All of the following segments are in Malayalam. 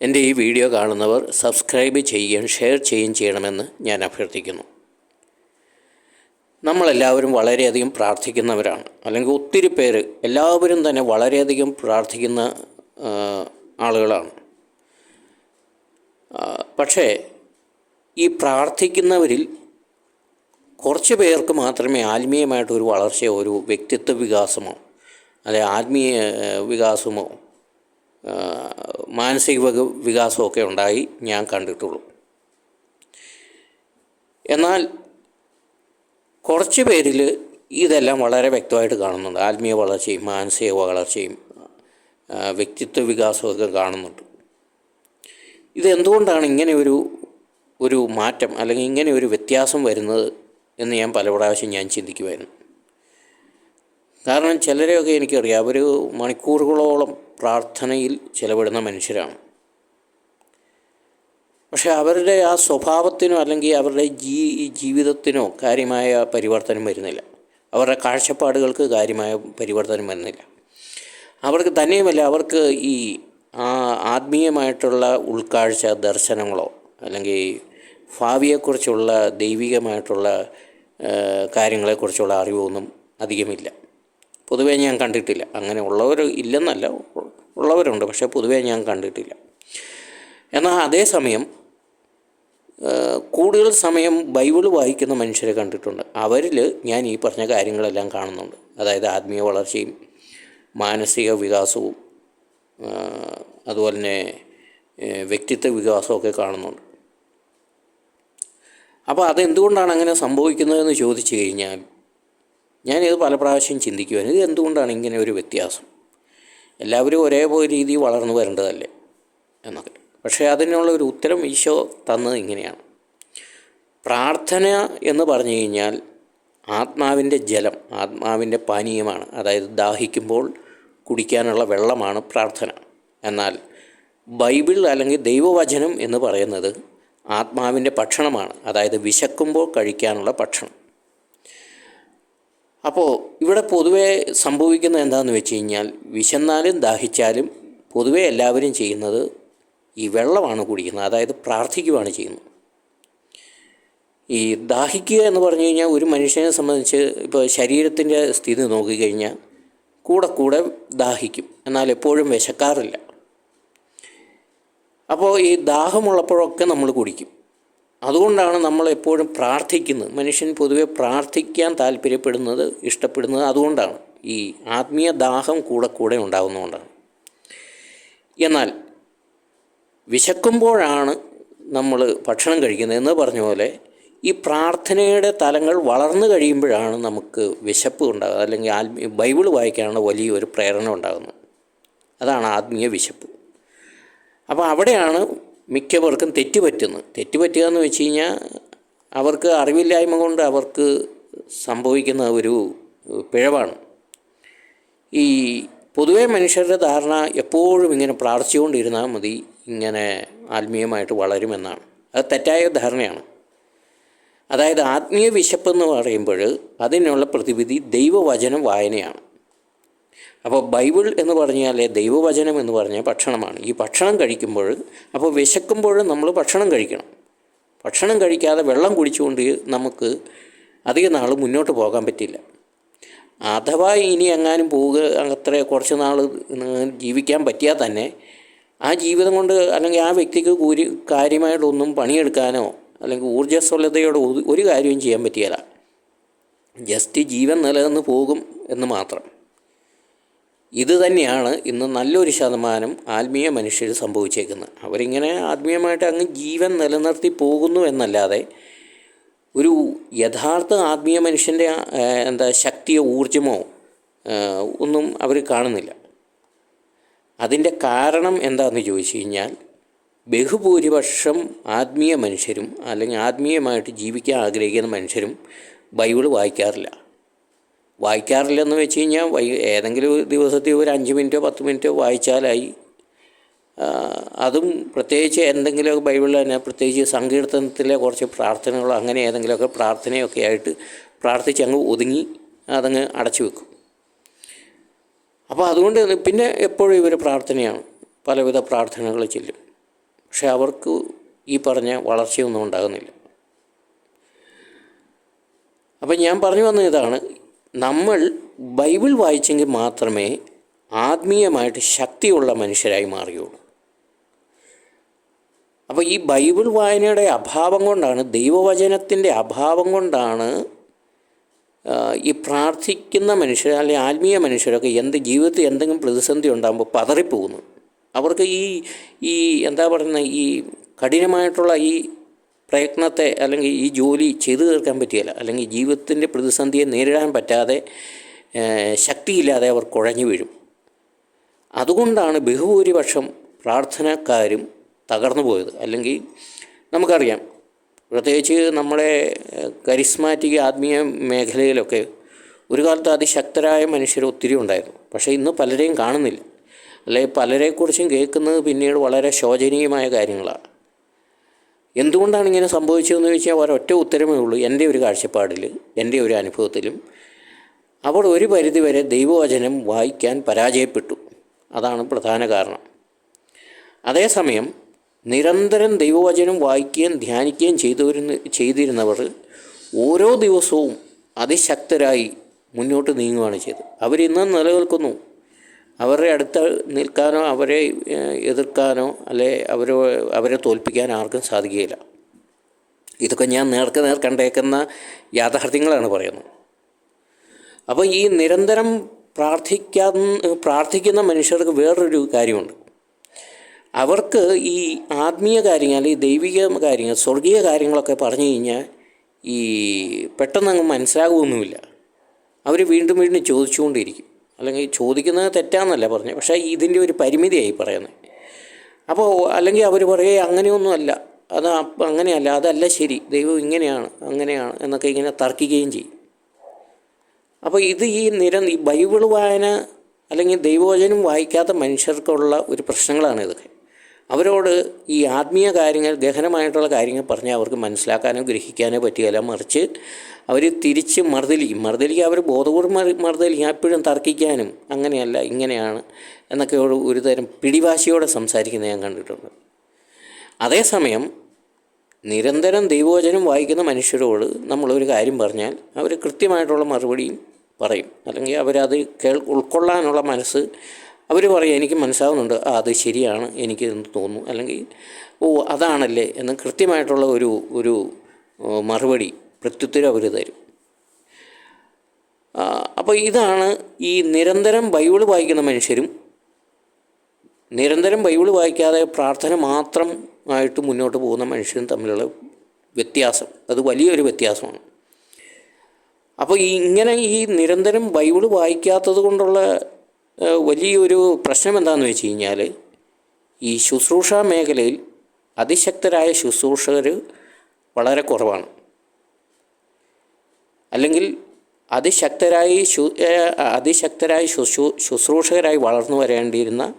എന്റെ ഈ വീഡിയോ കാണുന്നവർ സബ്സ്ക്രൈബ് ചെയ്യുകയും ഷെയർ ചെയ്യുകയും ചെയ്യണമെന്ന് ഞാൻ അഭ്യർത്ഥിക്കുന്നു. നമ്മളെല്ലാവരും വളരെയധികം പ്രാർത്ഥിക്കുന്നവരാണ്. അല്ലെങ്കിൽ ഒത്തിരി പേര് എല്ലാവരും തന്നെ വളരെയധികം പ്രാർത്ഥിക്കുന്ന ആളുകളാണ്. പക്ഷേ ഈ പ്രാർത്ഥിക്കുന്നവരിൽ കുറച്ച് പേർക്ക് മാത്രമേ ആത്മീയമായിട്ടൊരു വളർച്ചയോ ഒരു വ്യക്തിത്വ വികാസമോ അല്ലെ ആത്മീയ വികാസമോ മാനസിക വിക- വികാസമൊക്കെ ഉണ്ടായി ഞാൻ കണ്ടിട്ടുള്ളൂ. എന്നാൽ കുറച്ച് പേരിൽ ഇതെല്ലാം വളരെ വ്യക്തമായിട്ട് കാണുന്നുണ്ട്. ആത്മീയ വളർച്ചയും മാനസിക വളർച്ചയും വ്യക്തിത്വ വികാസമൊക്കെ കാണുന്നുണ്ട്. ഇതെന്തുകൊണ്ടാണ് ഇങ്ങനെ ഒരു ഒരു മാറ്റം അല്ലെങ്കിൽ ഇങ്ങനെ ഒരു വ്യത്യാസം വരുന്നത് എന്ന് ഞാൻ പല പ്രാവശ്യം ഞാൻ ചിന്തിക്കുമായിരുന്നു കാരണം ചിലരെയൊക്കെ എനിക്കറിയാം. അവർ മണിക്കൂറുകളോളം പ്രാർത്ഥനയിൽ ചിലവിടുന്ന മനുഷ്യരാണ്. പക്ഷേ അവരുടെ ആ സ്വഭാവത്തിനോ അല്ലെങ്കിൽ അവരുടെ ജീ ജീവിതത്തിനോ കാര്യമായ പരിവർത്തനം വരുന്നില്ല. അവരുടെ കാഴ്ചപ്പാടുകൾക്ക് കാര്യമായ പരിവർത്തനം വരുന്നില്ല. അവർക്ക് തന്നെയുമല്ല അവർക്ക് ഈ ആ ആത്മീയമായിട്ടുള്ള ഉൾക്കാഴ്ച ദർശനങ്ങളോ അല്ലെങ്കിൽ ഭാവിയെക്കുറിച്ചുള്ള ദൈവികമായിട്ടുള്ള കാര്യങ്ങളെക്കുറിച്ചുള്ള അറിവൊന്നും അധികമില്ല. പൊതുവേ ഞാൻ കണ്ടിട്ടില്ല. അങ്ങനെ ഉള്ളവർ ഇല്ലെന്നല്ല ഉള്ളവരുണ്ട് പക്ഷേ പൊതുവേ ഞാൻ കണ്ടിട്ടില്ല. എന്നാൽ അതേസമയം കൂടുതൽ സമയം ബൈബിൾ വായിക്കുന്ന മനുഷ്യരെ കണ്ടിട്ടുണ്ട്. അവരിൽ ഞാൻ ഈ പറഞ്ഞ കാര്യങ്ങളെല്ലാം കാണുന്നുണ്ട്. അതായത് ആത്മീയ വളർച്ചയും മാനസിക വികാസവും അതുപോലെ തന്നെ വ്യക്തിത്വ വികാസമൊക്കെ കാണുന്നുണ്ട്. അപ്പോൾ അതെന്തുകൊണ്ടാണ് അങ്ങനെ സംഭവിക്കുന്നതെന്ന് ചോദിച്ചു കഴിഞ്ഞാൽ ഞാനിത് പല പ്രാവശ്യം ചിന്തിക്കുവാൻ ഇത് എന്തുകൊണ്ടാണ് ഇങ്ങനെ ഒരു വ്യത്യാസം? എല്ലാവരും ഒരേപോലെ രീതി വളർന്നു വരേണ്ടതല്ലേ എന്നൊക്കെ. പക്ഷേ അതിനുള്ള ഒരു ഉത്തരം ഈശോ തന്നത് ഇങ്ങനെയാണ്. പ്രാർത്ഥന എന്ന് പറഞ്ഞു കഴിഞ്ഞാൽ ആത്മാവിന്റെ ജലം ആത്മാവിന്റെ പാനീയമാണ്. അതായത് ദാഹിക്കുമ്പോൾ കുടിക്കാനുള്ള വെള്ളമാണ് പ്രാർത്ഥന. എന്നാൽ ബൈബിൾ അല്ലെങ്കിൽ ദൈവവചനം എന്ന് പറയുന്നത് ആത്മാവിന്റെ ഭക്ഷണമാണ്. അതായത് വിശക്കുമ്പോൾ കഴിക്കാനുള്ള ഭക്ഷണം. അപ്പോൾ ഇവിടെ പൊതുവേ സംഭവിക്കുന്നത് എന്താണെന്ന് വെച്ച് കഴിഞ്ഞാൽ വിശന്നാലും ദാഹിച്ചാലും പൊതുവേ എല്ലാവരും ചെയ്യുന്നത് ഈ വെള്ളമാണ് കുടിക്കുന്നത് അതായത് പ്രാർത്ഥിക്കുകയാണ് ചെയ്യുന്നത്. ഈ ദാഹിക്കുക എന്ന് പറഞ്ഞു കഴിഞ്ഞാൽ ഒരു മനുഷ്യനെ സംബന്ധിച്ച് ഇപ്പോൾ ശരീരത്തിന്റെ സ്ഥിതി നോക്കിക്കഴിഞ്ഞാൽ കൂടെ കൂടെ ദാഹിക്കും എന്നാൽ എപ്പോഴും വിശക്കാറില്ല. അപ്പോൾ ഈ ദാഹമുള്ളപ്പോഴൊക്കെ നമ്മൾ കുടിക്കും. അതുകൊണ്ടാണ് നമ്മൾ എപ്പോഴും പ്രാർത്ഥിക്കുന്നത്. മനുഷ്യൻ പൊതുവെ പ്രാർത്ഥിക്കാൻ താല്പര്യപ്പെടുന്നത് ഇഷ്ടപ്പെടുന്നത് അതുകൊണ്ടാണ്. ഈ ആത്മീയ ദാഹം കൂടെ കൂടെ ഉണ്ടാകുന്നതുകൊണ്ടാണ് എന്നാൽ വിശക്കുമ്പോഴാണ് നമ്മൾ ഭക്ഷണം കഴിക്കുന്നത് എന്ന് പറഞ്ഞ പോലെ ഈ പ്രാർത്ഥനയുടെ തലങ്ങൾ വളർന്നു കഴിയുമ്പോഴാണ് നമുക്ക് വിശപ്പ് ഉണ്ടാകുക അല്ലെങ്കിൽ ആത്മീയ ബൈബിൾ വായിക്കാനുള്ള വലിയൊരു പ്രേരണ ഉണ്ടാകുന്നത്. അതാണ് ആത്മീയ വിശപ്പ്. അപ്പോൾ അവിടെയാണ് മിക്കവർക്കും തെറ്റുപറ്റുന്നു. തെറ്റുപറ്റുക എന്ന് വെച്ച് കഴിഞ്ഞാൽ അവർക്ക് അറിവില്ലായ്മ കൊണ്ട് അവർക്ക് സംഭവിക്കുന്ന ഒരു പിഴവാണ്. ഈ പൊതുവേ മനുഷ്യരുടെ ധാരണ എപ്പോഴും ഇങ്ങനെ പ്രാർത്ഥിച്ചുകൊണ്ടിരുന്നാൽ മതി ഇങ്ങനെ ആത്മീയമായിട്ട് വളരുമെന്നാണ്. അത് തെറ്റായ ധാരണയാണ്. അതായത് ആത്മീയ വിശപ്പെന്ന് പറയുമ്പോൾ അതിനുള്ള പ്രതിവിധി ദൈവവചനം വായനയാണ്. അപ്പോൾ ബൈബിൾ എന്ന് പറഞ്ഞാൽ ദൈവവചനം എന്ന് പറഞ്ഞാൽ ഭക്ഷണമാണ്. ഈ ഭക്ഷണം കഴിക്കുമ്പോൾ അപ്പോൾ വിശക്കുമ്പോൾ നമ്മൾ ഭക്ഷണം കഴിക്കണം. ഭക്ഷണം കഴിക്കാതെ വെള്ളം കുടിച്ചുകൊണ്ട് നമുക്ക് അധിക നാൾ മുന്നോട്ട് പോകാൻ പറ്റില്ല. അഥവാ ഇനി എങ്ങാനും പോവുക അത്ര കുറച്ച് നാൾ ജീവിക്കാൻ പറ്റിയാൽ തന്നെ ആ ജീവിതം കൊണ്ട് അല്ലെങ്കിൽ ആ വ്യക്തിക്ക് കൂരി കാര്യമായിട്ടൊന്നും പണിയെടുക്കാനോ അല്ലെങ്കിൽ ഊർജസ്വലതയോടെ ഒരു- കാര്യവും ചെയ്യാൻ പറ്റിയല്ല. ജസ്റ്റ് ജീവൻ നിലനിന്ന് പോകും എന്ന് മാത്രം. ഇത് തന്നെയാണ് ഇന്ന് നല്ലൊരു ശതമാനം ആത്മീയ മനുഷ്യർ സംഭവിച്ചേക്കുന്നത്. അവരിങ്ങനെ ആത്മീയമായിട്ട് അങ്ങ് ജീവൻ നിലനിർത്തി പോകുന്നു എന്നല്ലാതെ ഒരു യഥാർത്ഥ ആത്മീയ മനുഷ്യന്റെ എന്താ ശക്തിയോ ഊർജമോ ഒന്നും അവർ കാണുന്നില്ല. അതിന്റെ കാരണം എന്താണെന്ന് ചോദിച്ചു കഴിഞ്ഞാൽ ബഹുഭൂരിപക്ഷം ആത്മീയ മനുഷ്യരും അല്ലെങ്കിൽ ആത്മീയമായിട്ട് ജീവിക്കാൻ ആഗ്രഹിക്കുന്ന മനുഷ്യരും ബൈബിൾ വായിക്കാറില്ല. വായിക്കാറില്ലെന്ന് വെച്ച് കഴിഞ്ഞാൽ വൈ ഏതെങ്കിലും ദിവസത്തിൽ ഒരു അഞ്ച് മിനിറ്റോ പത്ത് മിനിറ്റോ വായിച്ചാലായി. അതും പ്രത്യേകിച്ച് എന്തെങ്കിലുമൊക്കെ ബൈബിളിൽ തന്നെ പ്രത്യേകിച്ച് സങ്കീർത്തനത്തിലെ കുറച്ച് പ്രാർത്ഥനകളോ അങ്ങനെ ഏതെങ്കിലുമൊക്കെ പ്രാർത്ഥനയൊക്കെ ആയിട്ട് പ്രാർത്ഥിച്ച് അങ്ങ് ഒതുങ്ങി അതങ്ങ് അടച്ചു വെക്കും. അപ്പോൾ അതുകൊണ്ട് പിന്നെ എപ്പോഴും ഇവർ പ്രാർത്ഥനയാണ്. പലവിധ പ്രാർത്ഥനകൾ ചെല്ലും. പക്ഷെ അവർക്ക് ഈ പറഞ്ഞ വളർച്ചയൊന്നും ഉണ്ടാകുന്നില്ല. അപ്പം ഞാൻ പറഞ്ഞു വന്ന ഇതാണ്. നമ്മൾ ബൈബിൾ വായിച്ചെങ്കിൽ മാത്രമേ ആത്മീയമായിട്ട് ശക്തിയുള്ള മനുഷ്യരായി മാറുകയുള്ളൂ അപ്പോൾ ഈ ബൈബിൾ വായനയുടെ അഭാവം കൊണ്ടാണ് ദൈവവചനത്തിന്റെ അഭാവം കൊണ്ടാണ് ഈ പ്രാർത്ഥിക്കുന്ന മനുഷ്യർ അല്ലെങ്കിൽ ആത്മീയ മനുഷ്യരൊക്കെ എന്ത് ജീവിതത്തിൽ എന്തെങ്കിലും പ്രതിസന്ധി ഉണ്ടാകുമ്പോൾ പതറിപ്പോകുന്നു. അവർക്ക് ഈ ഈ എന്താ പറയുന്നത് ഈ കഠിനമായിട്ടുള്ള ഈ പ്രയത്നത്തെ അല്ലെങ്കിൽ ഈ ജോലി ചെയ്തു തീർക്കാൻ പറ്റിയല്ല. അല്ലെങ്കിൽ ജീവിതത്തിന്റെ പ്രതിസന്ധിയെ നേരിടാൻ പറ്റാതെ ശക്തിയില്ലാതെ അവർ കുഴഞ്ഞു വീഴും. അതുകൊണ്ടാണ് ബഹുഭൂരിപക്ഷം പ്രാർത്ഥനക്കാരും തകർന്നു പോയത്. അല്ലെങ്കിൽ നമുക്കറിയാം പ്രത്യേകിച്ച് നമ്മുടെ കരിസ്മാറ്റിക് ആത്മീയ മേഖലയിലൊക്കെ ഒരു കാലത്ത് അതിശക്തരായ മനുഷ്യർ ഒത്തിരി ഉണ്ടായിരുന്നു. പക്ഷേ ഇന്ന് പലരെയും കാണുന്നില്ല. അല്ലെങ്കിൽ പലരെക്കുറിച്ചും കേൾക്കുന്നത് പിന്നീട് വളരെ ശോചനീയമായ കാര്യങ്ങളാണ്. എന്തുകൊണ്ടാണ് ഇങ്ങനെ സംഭവിച്ചതെന്ന് ചോദിച്ചാൽ ഒരൊറ്റ ഉത്തരമേ ഉള്ളൂ. എന്റെ ഒരു കാഴ്ചപ്പാടിൽ എന്റെ ഒരു അനുഭവത്തിലും അവർ ഒരു പരിധിവരെ ദൈവവചനം വായിക്കാൻ പരാജയപ്പെട്ടു. അതാണ് പ്രധാന കാരണം. അതേസമയം നിരന്തരം ദൈവവചനം വായിക്കുകയും ധ്യാനിക്കുകയും ചെയ്തവരുന്ന ചെയ്തിരുന്നവർ ഓരോ ദിവസവും അതിശക്തരായി മുന്നോട്ട് നീങ്ങുകയാണ് ചെയ്തത്. അവരിന്നും നിലനിൽക്കുന്നു. അവരുടെ അടുത്ത് നിൽക്കാനോ അവരെ എതിർക്കാനോ അല്ലെ അവരെ അവരെ തോൽപ്പിക്കാൻ ആർക്കും സാധിക്കുകയില്ല. ഇതൊക്കെ ഞാൻ നേർക്ക് നേർ കണ്ടേക്കുന്ന യാഥാർത്ഥ്യങ്ങളാണ് പറയുന്നത്. അപ്പോൾ ഈ നിരന്തരം പ്രാർത്ഥിക്കാൻ പ്രാർത്ഥിക്കുന്ന മനുഷ്യർക്ക് വേറൊരു കാര്യമുണ്ട്. അവർക്ക് ഈ ആത്മീയ കാര്യങ്ങൾ ഈ ദൈവിക കാര്യങ്ങൾ സ്വർഗീയ കാര്യങ്ങളൊക്കെ പറഞ്ഞു കഴിഞ്ഞാൽ ഈ പെട്ടെന്നങ്ങ് മനസ്സിലാകുമൊന്നുമില്ല അവർ വീണ്ടും വീണ്ടും ചോദിച്ചുകൊണ്ടിരിക്കും. അല്ലെങ്കിൽ ചോദിക്കുന്നത് തെറ്റാന്നല്ല പറഞ്ഞത് പക്ഷേ ഇതിന്റെ ഒരു പരിമിതിയായി പറയുന്നത്. അപ്പോൾ അല്ലെങ്കിൽ അവർ പറയുക അങ്ങനെയൊന്നുമല്ല. അത് അങ്ങനെയല്ല അതല്ല ശരി. ദൈവം ഇങ്ങനെയാണ് അങ്ങനെയാണ് എന്നൊക്കെ ഇങ്ങനെ തർക്കിക്കുകയും ചെയ്യും. അപ്പോൾ ഇത് ഈ നിര ഈ ബൈബിൾ വായന അല്ലെങ്കിൽ ദൈവവചനം വായിക്കാത്ത മനുഷ്യർക്കുള്ള ഒരു പ്രശ്നങ്ങളാണ് ഇതൊക്കെ. അവരോട് ഈ ആത്മീയ കാര്യങ്ങൾ ഗഹനമായിട്ടുള്ള കാര്യങ്ങൾ പറഞ്ഞാൽ അവർക്ക് മനസ്സിലാക്കാനോ ഗ്രഹിക്കാനോ പറ്റുകയില്ല. മറിച്ച് അവർ തിരിച്ച് മറുതലിക്കും മർദ്ദലിക്കുക അവർ ബോധപൂർവം മർദ്ദലിക്കും. എപ്പോഴും തർക്കിക്കാനും അങ്ങനെയല്ല ഇങ്ങനെയാണ് എന്നൊക്കെ ഒരു തരം പിടിവാശിയോടെ സംസാരിക്കുന്ന ഞാൻ കണ്ടിട്ടുണ്ട്. അതേസമയം നിരന്തരം ദൈവവചനം വായിക്കുന്ന മനുഷ്യരോട് നമ്മളൊരു കാര്യം പറഞ്ഞാൽ അവർ കൃത്യമായിട്ടുള്ള മറുപടിയും പറയും. അല്ലെങ്കിൽ അവരത് കേൾ ഉൾക്കൊള്ളാനുള്ള മനസ്സ് അവർ പറയും എനിക്ക് മനസ്സാവുന്നുണ്ട് ആ അത് ശരിയാണ്. എനിക്ക് എന്ന് തോന്നുന്നു. അല്ലെങ്കിൽ ഓ അതാണല്ലേ. എന്ന് കൃത്യമായിട്ടുള്ള ഒരു ഒരു മറുപടി പ്രത്യുത്തരം അവർ തരും. അപ്പോൾ ഇതാണ് ഈ നിരന്തരം ബൈബിൾ വായിക്കുന്ന മനുഷ്യരും നിരന്തരം ബൈബിൾ വായിക്കാതെ പ്രാർത്ഥന മാത്രം ആയിട്ട് മുന്നോട്ട് പോകുന്ന മനുഷ്യരും തമ്മിലുള്ള വ്യത്യാസം. അത് വലിയൊരു വ്യത്യാസമാണ്. അപ്പോൾ ഇങ്ങനെ ഈ നിരന്തരം ബൈബിൾ വായിക്കാത്തത് കൊണ്ടുള്ള വലിയൊരു പ്രശ്നം എന്താണെന്ന് വെച്ച് കഴിഞ്ഞാൽ ഈ ശുശ്രൂഷ മേഖലയിൽ അതിശക്തരായ ശുശ്രൂഷകർ വളരെ കുറവാണ്. അല്ലെങ്കിൽ അതിശക്തരായി ശു അതിശക്തരായി ശുശ്രൂ ശുശ്രൂഷകരായി വളർന്നു വരേണ്ടിയിരുന്ന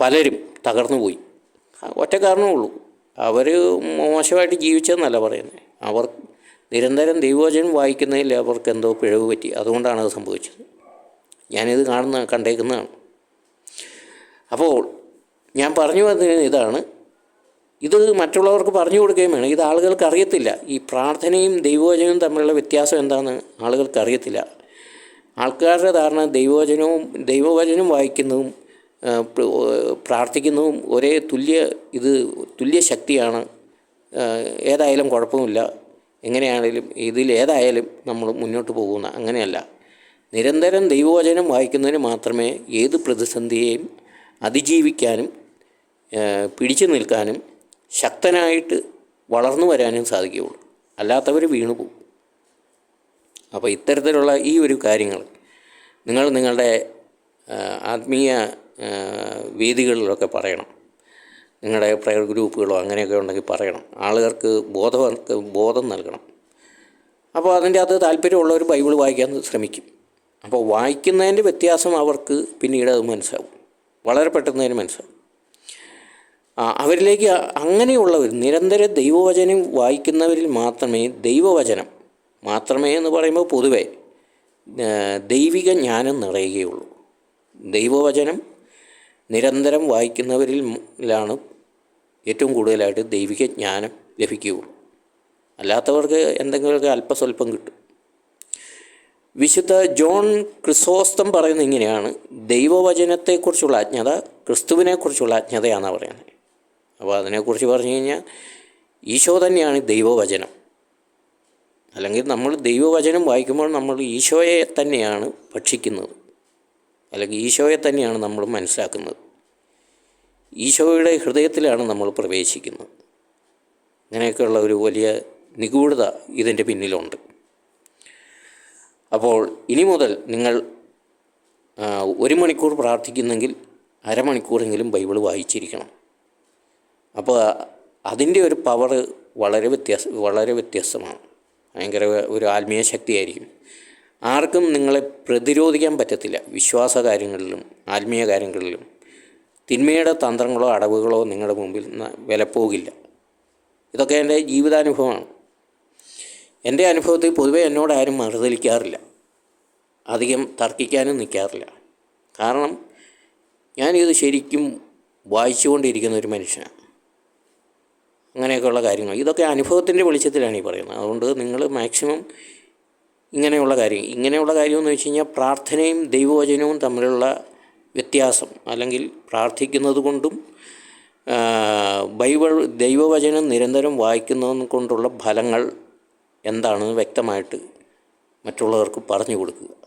പലരും തകർന്നു പോയി. ഒറ്റ കാരണമേ ഉള്ളൂ. അവർ മോശമായിട്ട് ജീവിച്ചതെന്നല്ല പറയുന്നത് അവർ നിരന്തരം ദൈവവചനം വായിക്കുന്നതിൽ അവർക്ക് എന്തോ പിഴവ് പറ്റി. അതുകൊണ്ടാണ് അത് സംഭവിച്ചത്. ഞാനിത് കാണുന്ന കണ്ടേക്കുന്നതാണ്. അപ്പോൾ ഞാൻ പറഞ്ഞു വന്നത് ഇതാണ്. ഇത് മറ്റുള്ളവർക്ക് പറഞ്ഞു കൊടുക്കുകയും വേണം. ഇത് ആളുകൾക്ക് അറിയത്തില്ല. ഈ പ്രാർത്ഥനയും ദൈവവചനവും തമ്മിലുള്ള വ്യത്യാസം എന്താണെന്ന് ആളുകൾക്ക് അറിയത്തില്ല. ആൾക്കാരുടെ ധാരണ ദൈവവചനവും ദൈവവചനവും വായിക്കുന്നതും പ്രാർത്ഥിക്കുന്നതും ഒരേ തുല്യ ഇത് തുല്യ ശക്തിയാണ്. ഏതായാലും കുഴപ്പമില്ല. എങ്ങനെയാണെങ്കിലും ഇതിൽ ഏതായാലും നമ്മൾ മുന്നോട്ട് പോകുന്ന അങ്ങനെയല്ല. നിരന്തരം ദൈവവചനം വായിക്കുന്നതിന് മാത്രമേ ഏത് പ്രതിസന്ധിയെയും അതിജീവിക്കാനും പിടിച്ചു നിൽക്കാനും ശക്തനായിട്ട് വളർന്നു വരാനും സാധിക്കുകയുള്ളൂ. അല്ലാത്തവർ വീണു പോകും. അപ്പോൾ ഇത്തരത്തിലുള്ള ഈ ഒരു കാര്യങ്ങൾ നിങ്ങൾ നിങ്ങളുടെ ആത്മീയ വേദികളിലൊക്കെ പറയണം. നിങ്ങളുടെ പ്രയർ ഗ്രൂപ്പുകളോ അങ്ങനെയൊക്കെ ഉണ്ടെങ്കിൽ പറയണം. ആളുകൾക്ക് ബോധം ബോധം നൽകണം. അപ്പോൾ അതിന്റെ അത് താല്പര്യമുള്ളവർ ബൈബിൾ വായിക്കാൻ ശ്രമിക്കും. അപ്പോൾ വായിക്കുന്നതിന്റെ വ്യത്യാസം അവർക്ക് പിന്നീട് അത് മനസ്സിലാവും. വളരെ പെട്ടെന്ന് തന്നെ മനസ്സിലാവും. അവരിലേക്ക് അങ്ങനെയുള്ളവർ നിരന്തര ദൈവവചനം വായിക്കുന്നവരിൽ മാത്രമേ ദൈവവചനം മാത്രമേ എന്ന് പറയുമ്പോൾ പൊതുവെ ദൈവിക ജ്ഞാനം നിറയുകയുള്ളൂ. ദൈവവചനം നിരന്തരം വായിക്കുന്നവരിലാണ് ഏറ്റവും കൂടുതലായിട്ട് ദൈവിക ജ്ഞാനം ലഭിക്കുകയുള്ളൂ. അല്ലാത്തവർക്ക് എന്തെങ്കിലുമൊക്കെ അല്പസ്വല്പം കിട്ടും. വിശുദ്ധ ജോൺ ക്രിസോസ്തം പറയുന്നത് ഇങ്ങനെയാണ്. ദൈവവചനത്തെക്കുറിച്ചുള്ള അജ്ഞത ക്രിസ്തുവിനെക്കുറിച്ചുള്ള അജ്ഞതയാണെന്നാണ് പറയുന്നത്. അപ്പോൾ അതിനെക്കുറിച്ച് പറഞ്ഞു കഴിഞ്ഞാൽ ഈശോ തന്നെയാണ് ദൈവവചനം. അല്ലെങ്കിൽ നമ്മൾ ദൈവവചനം വായിക്കുമ്പോൾ നമ്മൾ ഈശോയെ തന്നെയാണ് ഭക്ഷിക്കുന്നത്. അല്ലെങ്കിൽ ഈശോയെ തന്നെയാണ് നമ്മൾ മനസ്സിലാക്കുന്നത്. ഈശോയുടെ ഹൃദയത്തിലാണ് നമ്മൾ പ്രവേശിക്കുന്നത്. ഇങ്ങനെയൊക്കെയുള്ള ഒരു വലിയ നിഗൂഢത ഇതിന്റെ പിന്നിലുണ്ട്. അപ്പോൾ ഇനി മുതൽ നിങ്ങൾ ഒരു മണിക്കൂർ പ്രാർത്ഥിക്കുന്നെങ്കിൽ അരമണിക്കൂറെങ്കിലും ബൈബിൾ വായിച്ചിരിക്കണം. അപ്പോൾ അതിന്റെ ഒരു പവർ വളരെ വ്യത്യാസ വളരെ വ്യത്യസ്തമാണ് ഭയങ്കര ഒരു ആത്മീയ ശക്തിയായിരിക്കും. ആർക്കും നിങ്ങളെ പ്രതിരോധിക്കാൻ പറ്റത്തില്ല. വിശ്വാസ കാര്യങ്ങളിലും ആത്മീയ കാര്യങ്ങളിലും. തിന്മയുടെ തന്ത്രങ്ങളോ അടവുകളോ നിങ്ങളുടെ മുമ്പിൽ വിലപ്പോകില്ല. ഇതൊക്കെ എന്റെ ജീവിതാനുഭവമാണ്. എന്റെ അനുഭവത്തിൽ പൊതുവെ എന്നോട് ആരും മറുതലിക്കാറില്ല. അധികം തർക്കിക്കാനും നിൽക്കാറില്ല. കാരണം ഞാനിത് ശരിക്കും വായിച്ചുകൊണ്ടിരിക്കുന്ന ഒരു മനുഷ്യനാണ്. അങ്ങനെയൊക്കെയുള്ള കാര്യങ്ങൾ. ഇതൊക്കെ അനുഭവത്തിന്റെ വെളിച്ചത്തിലാണ് ഈ പറയുന്നത്. അതുകൊണ്ട് നിങ്ങൾ മാക്സിമം ഇങ്ങനെയുള്ള കാര്യം ഇങ്ങനെയുള്ള കാര്യമെന്ന് വെച്ച് കഴിഞ്ഞാൽ പ്രാർത്ഥനയും ദൈവവചനവും തമ്മിലുള്ള വ്യത്യാസം. അല്ലെങ്കിൽ പ്രാർത്ഥിക്കുന്നത് കൊണ്ടും ബൈബിൾ ദൈവവചനം നിരന്തരം വായിക്കുന്നത് കൊണ്ടുള്ള ഫലങ്ങൾ എന്താണെന്ന് വ്യക്തമായിട്ട് മറ്റുള്ളവർക്ക് പറഞ്ഞു കൊടുക്കുക.